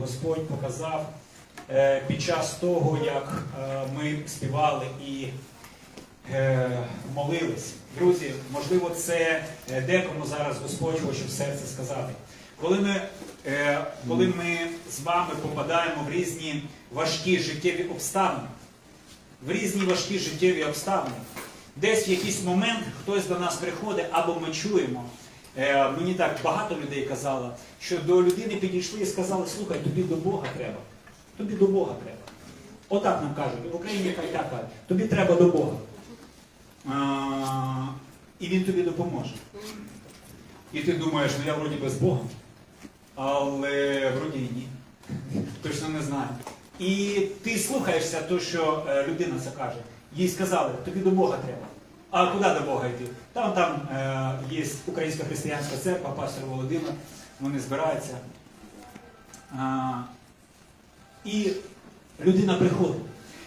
Господь показав е, під час того, як е, ми співали і е, молились. Друзі, можливо, це декому зараз Господь хоче в серце сказати. Коли ми, коли ми з вами попадаємо в різні важкі життєві обставини, в різні важкі життєві обставини, десь в якийсь момент хтось до нас приходить або ми чуємо. Е, мені так багато людей казало, що до людини підійшли і сказали, слухай, тобі до Бога треба. Тобі до Бога треба. Отак нам кажуть, в Україні так кажуть, тобі треба до Бога. А, і він тобі допоможе. І ти думаєш, ну я вроді без Бога, але вроді ні. Точно не знаю. І ти слухаєшся то, що е, людина це каже. Їй сказали, тобі до Бога треба. А куди до Бога йти? Там там е, є Українська християнська церква, пастор Володимир, вони збираються. А, і людина приходить.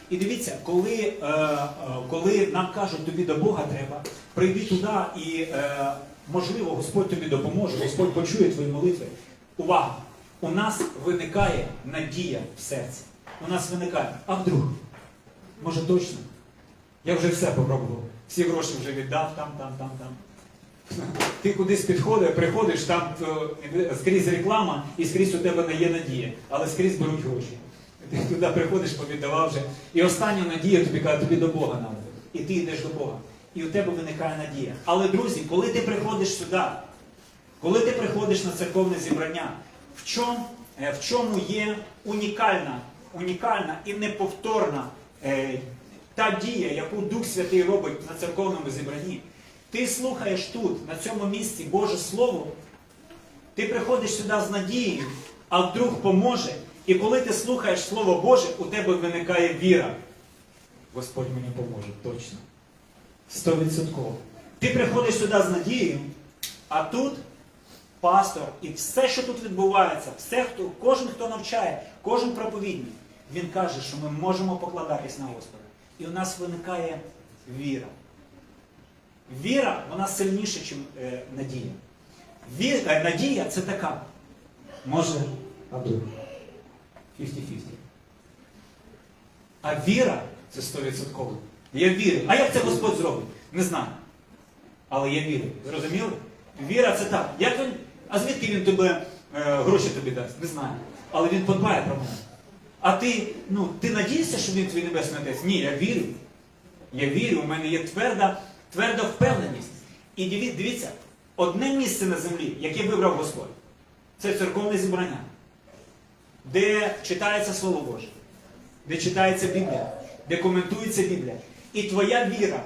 І дивіться, коли, е, е, коли нам кажуть, тобі до Бога треба, прийди туди і, е, можливо, Господь тобі допоможе, Господь почує твої молитви. Увага! У нас виникає надія в серці. У нас виникає, а вдруг? Може точно? Я вже все попробував. Всі гроші вже віддав там, там, там, там. Ти кудись підходиш, приходиш, там е, скрізь реклама і скрізь у тебе не є надія, але скрізь беруть гроші. Ти туди приходиш, повіддавав вже. І остання надія тобі каже, тобі до Бога треба. І ти йдеш до Бога. І у тебе виникає надія. Але, друзі, коли ти приходиш сюди, коли ти приходиш на церковне зібрання, в чому, е, в чому є унікальна, унікальна і неповторна е, та дія, яку Дух Святий робить на церковному зібранні? Ти слухаєш тут, на цьому місці, Боже Слово, ти приходиш сюди з надією, а вдруг поможе. І коли ти слухаєш Слово Боже, у тебе виникає віра. Господь мені поможе, точно. Стовідсотково. Ти приходиш сюди з надією, а тут пастор і все, що тут відбувається, все, хто, кожен, хто навчає, кожен проповідник, він каже, що ми можемо покладатись на Господа. І у нас виникає віра. Віра, вона сильніша, ніж е, надія. Ві, е, надія це така. Може, а вдруг? 50-50. А віра це 100%. Я вірю. А як це Господь зробить? Не знаю. Але я вірю. Зрозуміли? Віра це так. Як він, а звідки він тебе е, гроші тобі дасть? Не знаю. Але він подбає про мене. А ти, ну, ти надієшся, що він твій небесний отець? Ні, я вірю. Я вірю, у мене є тверда, тверда впевненість. І дивіться, одне місце на землі, яке вибрав Господь, це церковне зібрання, де читається Слово Боже, де читається Біблія, де коментується Біблія. І твоя віра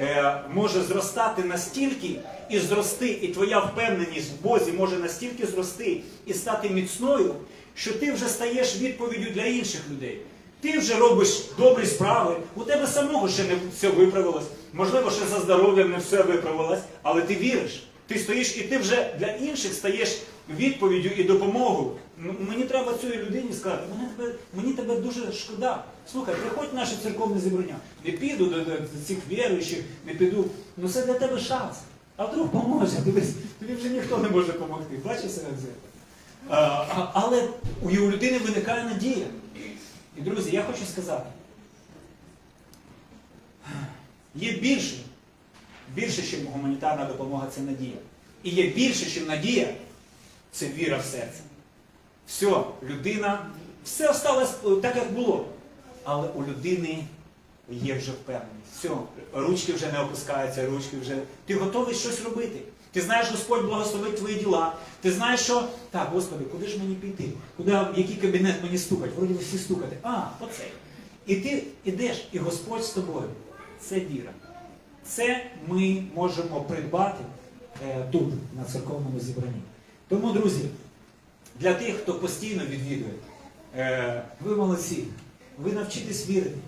е, може зростати настільки і зрости, і твоя впевненість в Бозі може настільки зрости і стати міцною, що ти вже стаєш відповіддю для інших людей. Ти вже робиш добрі справи, у тебе самого ще не все виправилось, можливо, ще за здоров'ям не все виправилось, але ти віриш. Ти стоїш і ти вже для інших стаєш відповіддю і допомогою. Мені треба цій людині сказати, мені тебе, мені тебе дуже шкода. Слухай, приходь в наше церковне зібрання. Не піду до, до, цих віруючих, не піду. Ну це для тебе шанс. А вдруг поможе, дивись, тобі вже ніхто не може допомогти. Бачиш це? А, а, але у у людини виникає надія. І, друзі, я хочу сказати, є більше, більше, ніж гуманітарна допомога це надія. І є більше, ніж надія, це віра в серце. Все, людина, все осталось е, так, як було. Але у людини є вже впевненість. Все, ручки вже не опускаються, ручки вже. Ти готовий щось робити. Ти знаєш, Господь благословить твої діла. Ти знаєш, що так, Господи, куди ж мені піти? Куди, в який кабінет мені стукати? Вроді всі стукати. А, оцей. І ти йдеш, і Господь з тобою. Це віра. Це ми можемо придбати е, тут, на церковному зібранні. Тому, друзі, для тих, хто постійно відвідує, е, ви молодці, ви навчитесь вірити.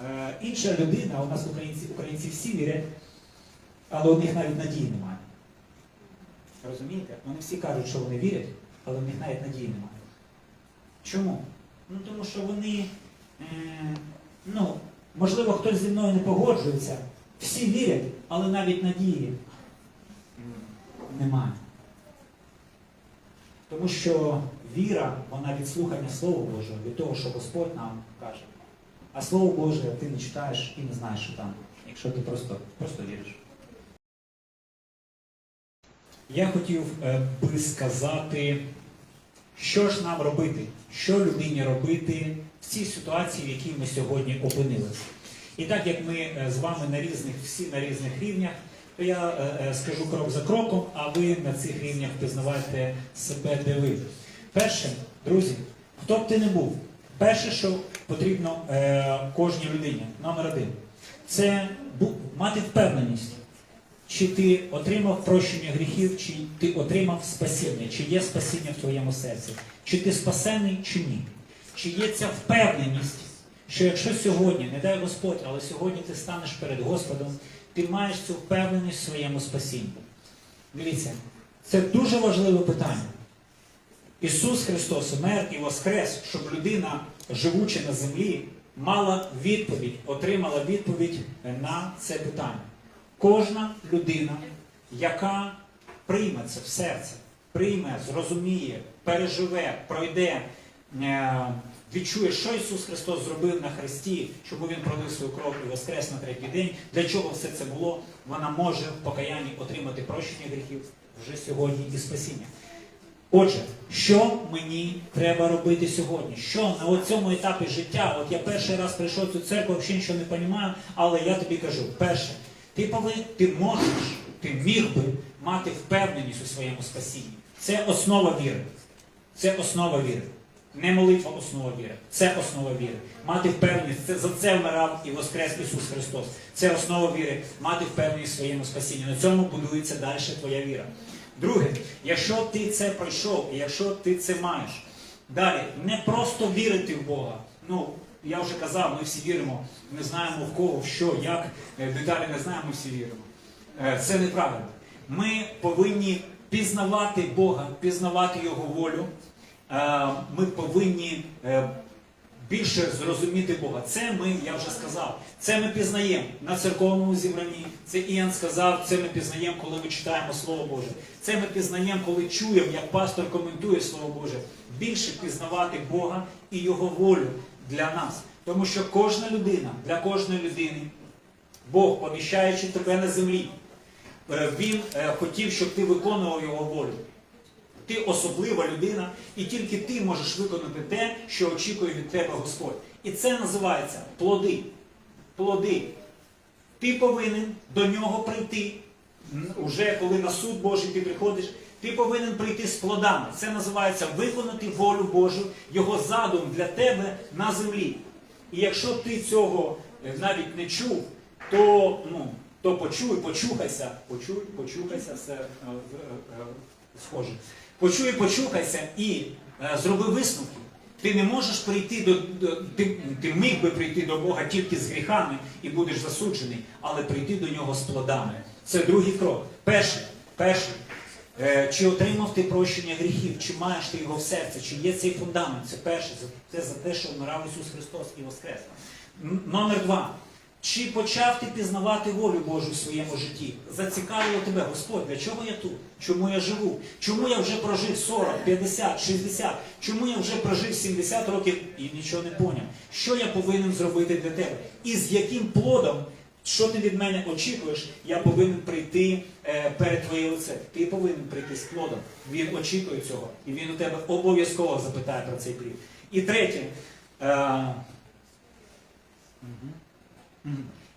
Е, інша людина, у нас українці, українці всі вірять, але у них навіть надії немає. Розумієте? Вони всі кажуть, що вони вірять, але у них навіть надії немає. Чому? Ну тому що вони, е, ну, можливо, хтось зі мною не погоджується. Всі вірять, але навіть надії немає. Тому що віра, вона від слухання Слова Божого, від того, що Господь нам каже. А Слово Боже ти не читаєш і не знаєш, що там, якщо ти просто, просто віриш. Я хотів е, би сказати, що ж нам робити, що людині робити в цій ситуації, в якій ми сьогодні опинилися. І так як ми е, з вами на різних, всі на різних рівнях, то я е, е, скажу крок за кроком, а ви на цих рівнях пізнавайте себе, де ви. Перше, друзі, хто б ти не був, перше, що потрібно е, кожній людині, номер один, це мати впевненість, чи ти отримав прощення гріхів, чи ти отримав спасіння, чи є спасіння в твоєму серці, чи ти спасений, чи ні. Чи є ця впевненість, що якщо сьогодні, не дай Господь, але сьогодні ти станеш перед Господом, ти маєш цю впевненість в своєму спасінні. Дивіться, це дуже важливе питання. Ісус Христос умер і воскрес, щоб людина, живучи на землі, мала відповідь, отримала відповідь на це питання. Кожна людина, яка прийме це в серце, прийме, зрозуміє, переживе, пройде, е, відчує, що Ісус Христос зробив на Христі, щоб Він пролив свою кров і воскрес на третій день, для чого все це було, вона може в покаянні отримати прощення гріхів вже сьогодні і спасіння. Отже, що мені треба робити сьогодні? Що на цьому етапі життя? От я перший раз прийшов в цю церкву, взагалі нічого не розумію, але я тобі кажу, перше, ти повинен, ти можеш, ти міг би мати впевненість у своєму спасінні. Це основа віри. Це основа віри. Не молитва основа віри. Це основа віри. Мати впевненість, це за це вмирав і воскрес Ісус Христос. Це основа віри. Мати впевненість в своєму спасінні. На цьому будується далі твоя віра. Друге, якщо ти це пройшов, якщо ти це маєш, далі не просто вірити в Бога. Ну, я вже казав, ми всі віримо, не знаємо в кого, в що, як, е, деталі не знаємо, ми всі віримо. Е, Це неправильно. Ми повинні пізнавати Бога, пізнавати Його волю. Е, Ми повинні е, більше зрозуміти Бога. Це ми, я вже сказав, це ми пізнаємо на церковному зібранні. Це Іан сказав, це ми пізнаємо, коли ми читаємо Слово Боже. Це ми пізнаємо, коли чуємо, як пастор коментує Слово Боже. Більше пізнавати Бога і Його волю для нас. Тому що кожна людина, для кожної людини, Бог, поміщаючи тебе на землі, е, Він хотів, щоб ти виконував Його волю. Ти особлива людина, і тільки ти можеш виконати те, що очікує від тебе Господь. І це називається плоди. Плоди. Ти повинен до нього прийти. Уже коли на суд Божий ти приходиш, ти повинен прийти з плодами. Це називається виконати волю Божу, його задум для тебе на землі. І якщо ти цього е, навіть не чув, то, ну, то почуй, почухайся, почуй, почухайся, все е, е, е, схоже. Почуй, почухайся і е, зроби висновки. Ти не можеш прийти до, до ти, ти міг би прийти до Бога тільки з гріхами і будеш засуджений, але прийти до нього з плодами. Це другий крок. Перший, перший. Е, чи отримав ти прощення гріхів, чи маєш ти його в серці, чи є цей фундамент? Це перше, це за те, що вмирав Ісус Христос і Воскрес. Номер два. Чи почав ти пізнавати волю Божу в своєму житті? Зацікавило тебе, Господь, для чого я тут? Чому я живу? Чому я вже прожив 40, 50, 60? Чому я вже прожив 70 років і нічого не поняв? Що я повинен зробити для тебе? І з яким плодом, що ти від мене очікуєш, я повинен прийти е, перед твоє лице. Ти повинен прийти з плодом. Він очікує цього. І він у тебе обов'язково запитає про цей плід. І третє. Е.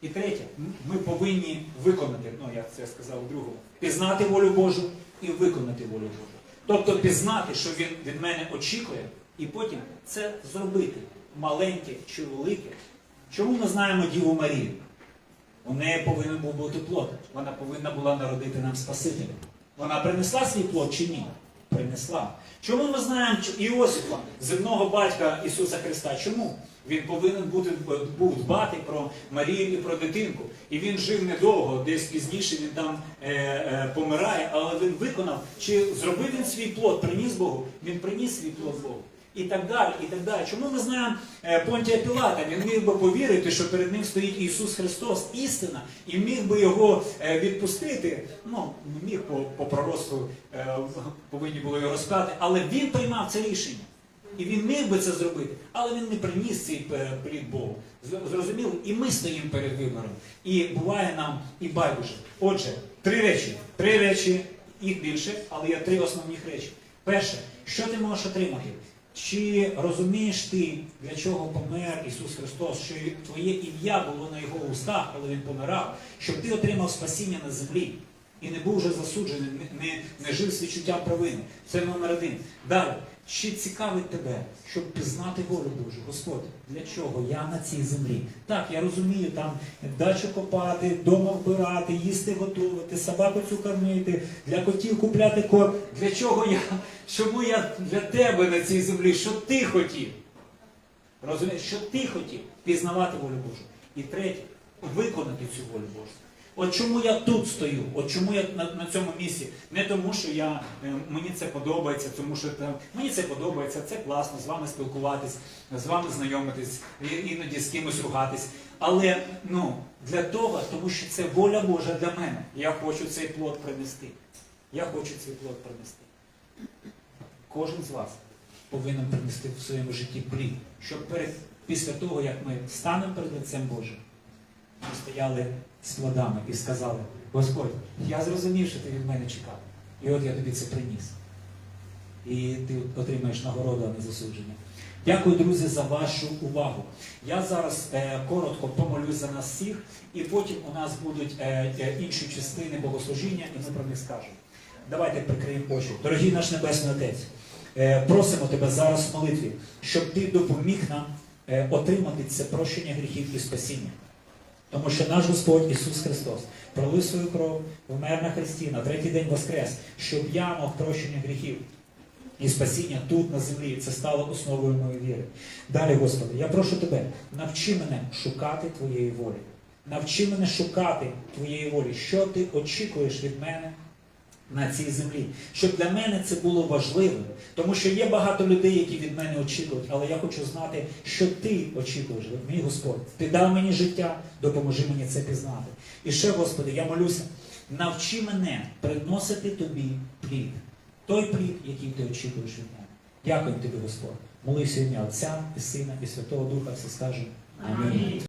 І третє, ми повинні виконати, ну як це я сказав у другому, пізнати волю Божу і виконати волю Божу. Тобто пізнати, що він від мене очікує, і потім це зробити маленьке чи велике. Чому ми знаємо Діву Марію? У неї повинен був бути плод. Вона повинна була народити нам Спасителя. Вона принесла свій плод чи ні? Принесла. Чому ми знаємо Іосифа, земного батька Ісуса Христа? Чому? Він повинен бути, був дбати про Марію і про дитинку. І він жив недовго, десь пізніше він там е, е, помирає, але він виконав, чи зробив він свій плод, приніс Богу? Він приніс свій плод Богу. І так далі, і так далі. Чому ми знаємо е, Понтія Пілата? Він міг би повірити, що перед ним стоїть Ісус Христос, істина, і міг би його е, відпустити. Ну, не міг по, по пророцтву е, повинні були його розп'яти, але він приймав це рішення. І він міг би це зробити, але він не приніс цей плід Богу. Зрозуміло? І ми стоїмо перед вибором. І буває нам і байдуже. Отже, три речі. Три речі, їх більше, але є три основних речі. Перше, що ти можеш отримати? Чи розумієш ти, для чого помер Ісус Христос, що твоє ім'я було на Його устах, коли Він помирав, щоб ти отримав спасіння на землі і не був вже засуджений, не, не, жив з відчуттям провини. Це номер один. Далі, чи цікавить тебе, щоб пізнати волю Божу? Господь, для чого я на цій землі? Так, я розумію, там дачу копати, дома вбирати, їсти готувати, собаку цю кормити, для котів купляти корм. Для чого я? Чому я для тебе на цій землі? Що ти хотів? Розумієш, що ти хотів пізнавати волю Божу. І третє, виконати цю волю Божу. От чому я тут стою, от чому я на, на цьому місці? Не тому, що я, е, мені це подобається, тому що там, мені це подобається, це класно, з вами спілкуватись, з вами знайомитись, іноді з кимось ругатись. Але ну, для того, тому що це воля Божа для мене. Я хочу цей плод принести. Я хочу цей плод принести. Кожен з вас повинен принести в своєму житті плід, щоб перед, після того, як ми станемо перед лицем Божим, ми стояли з плодами і сказали, Господь, я зрозумів, що ти від мене чекав. І от я тобі це приніс. І ти отримаєш нагороду, а не засудження. Дякую, друзі, за вашу увагу. Я зараз е, коротко помолюсь за нас всіх, і потім у нас будуть е, е, інші частини богослужіння, і ми про них скажемо. Давайте прикриємо очі. Дорогий наш Небесний Отець, е, просимо тебе зараз в молитві, щоб ти допоміг нам е, отримати це прощення гріхів і спасіння. Тому що наш Господь Ісус Христос пролив свою кров, вмер на Христі, на третій день воскрес, щоб я мав прощення гріхів і спасіння тут, на землі. Це стало основою моєї віри. Далі, Господи, я прошу Тебе, навчи мене шукати Твоєї волі. Навчи мене шукати Твоєї волі, що ти очікуєш від мене на цій землі. Щоб для мене це було важливим. Тому що є багато людей, які від мене очікують, але я хочу знати, що ти очікуєш, мій Господь. Ти дав мені життя, допоможи мені це пізнати. І ще, Господи, я молюся, навчи мене приносити тобі плід. Той плід, який ти очікуєш від мене. Дякую тобі, Господь. Молися ім'я Отця і Сина і Святого Духа, все скажемо. Амінь.